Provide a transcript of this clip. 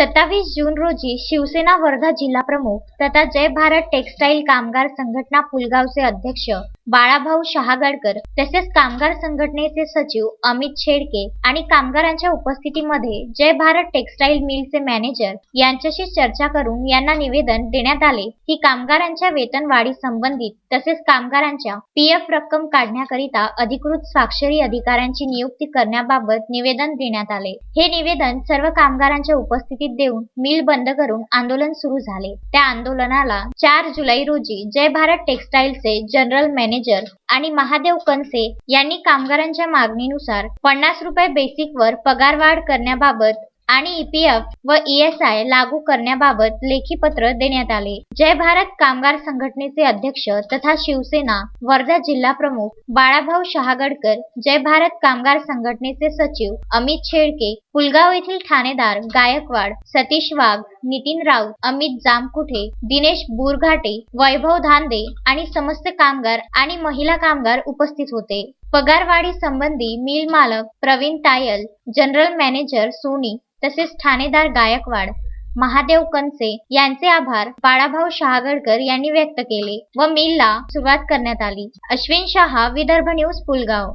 सत्तावीस जून रोजी शिवसेना वर्धा जिल्हा प्रमुख तथा जय भारत टेक्सटाईल कामगार संघटना पुलगावचे अध्यक्ष बाळाभाऊ शहागडकर तसेच कामगार संघटनेचे सचिव अमित शेडके आणि कामगारांच्या उपस्थितीमध्ये जय भारत टेक्सटाईल मिलचे मॅनेजर यांच्याशी चर्चा करून यांना निवेदन देण्यात आले. की कामगारांच्या वेतनवाढी संबंधित तसेच कामगारांच्या पीएफ रक्कम काढण्याकरिता अधिकृत स्वाक्षरी अधिकाऱ्यांची नियुक्ती करण्याबाबत निवेदन देण्यात आले. हे निवेदन सर्व कामगारांच्या उपस्थितीत देऊन मिल बंद करून आंदोलन सुरू झाले. त्या आंदोलनाला चार जुलै रोजी जय भारत टेक्सटाईलचे जनरल मॅनेजर आणि महादेव कनसे यांनी कामगारांच्या मागणीनुसार पन्नास रुपये बेसिकवर पगारवाढ करण्याबाबत आणि ईपीएफ व ईएसआय लागू करण्याबाबत लेखी पत्र देण्यात आले. जय भारत कामगार संघटनेचे अध्यक्ष तथा शिवसेना वर्धा जिल्हा प्रमुख बाळाभाऊ शहागडकर जय भारत कामगार संघटनेचे सचिव अमित शेळके पुलगाव येथील ठाणेदार गायकवाड सतीश वाघ नितीन राऊत अमित जामकुठे दिनेश बुरघाटे वैभव धांदे आणि समस्त कामगार आणि महिला कामगार उपस्थित होते. पगारवाढी संबंधी मिल मालक प्रवीण तायल जनरल मॅनेजर सोनी तसेच ठाणेदार गायकवाड महादेव कनसे यांचे आभार बाळाभाऊ शहागडकर यांनी व्यक्त केले व मिलला सुरुवात करण्यात आली. अश्विन शहा विदर्भ न्यूज पुलगाव.